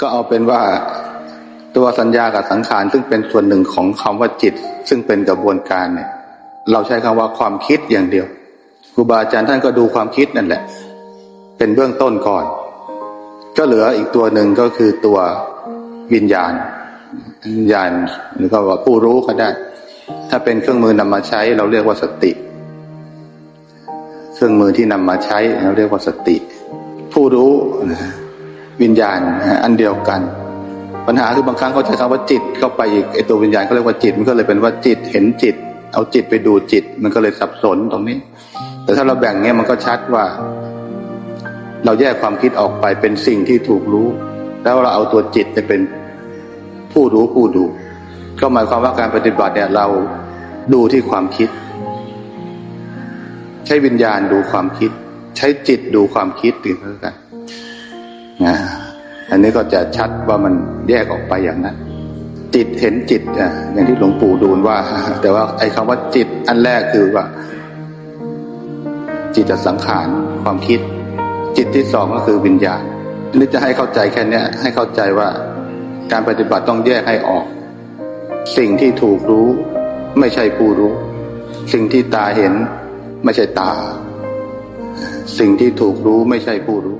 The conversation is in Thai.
ก็เอาเป็นว่าตัวสัญญากับสังขารซึ่งเป็นส่วนหนึ่งของคำว่าจิต ซึ่งเป็นกระบวนการเนี่ย เราใช้คำว่าความคิดอย่างเดียวครูบาอาจารย์ท่านก็ดูความคิดนั่นแหละ เป็นเบื้องต้นก่อน ก็เหลืออีกตัวหนึ่งก็คือตัววิญญาณวิญญาณหรือก็ว่าผู้รู้ก็ได้ ถ้าเป็นเครื่องมือนำมาใช้เราเรียกว่าสติ เครื่องมือที่นำมาใช้เราเรียกว่าสติ ผู้รู้นะ วิญญาณอันเดียวกัน ปัญหาคือบางครั้งเขาใช้คำว่าจิตเข้าไปอีกไอตัววิญญาณเขาเรียกว่าจิตมันก็เลยเป็นว่าจิตเห็นจิต เอาจิตไปดูจิต มันก็เลยสับสนตรงนี้ แต่ถ้าเราแบ่งเงี้ยมันก็ชัดว่า เราแยกความคิดออกไปเป็นสิ่งที่ถูกรู้ แล้วเราเอาตัวจิตไปเป็นผู้รู้ผู้ดู ก็หมายความว่าการปฏิบัติเนี่ยเราดูที่ความคิด ใช้วิญญาณดูความคิด ใช้จิตดูความคิดติดกัน อันนี้ก็จะชัดว่ามันแยกออกไปอย่างนั้น จิตเห็นจิตอะอย่างที่หลวงปู่ดูลว่า แต่ว่าไอ้คำว่าจิตอันแรกคือว่า จิตสังขารความคิด จิตที่สองก็คือวิญญาณนี่จะให้เข้าใจแค่เนี้ยให้เข้าใจว่าการปฏิบัติต้องแยกให้ออก สิ่งที่ถูกรู้ ไม่ใช่ผู้รู้ สิ่งที่ตาเห็น ไม่ใช่ตา สิ่งที่ถูกรู้ไม่ใช่ผู้รู้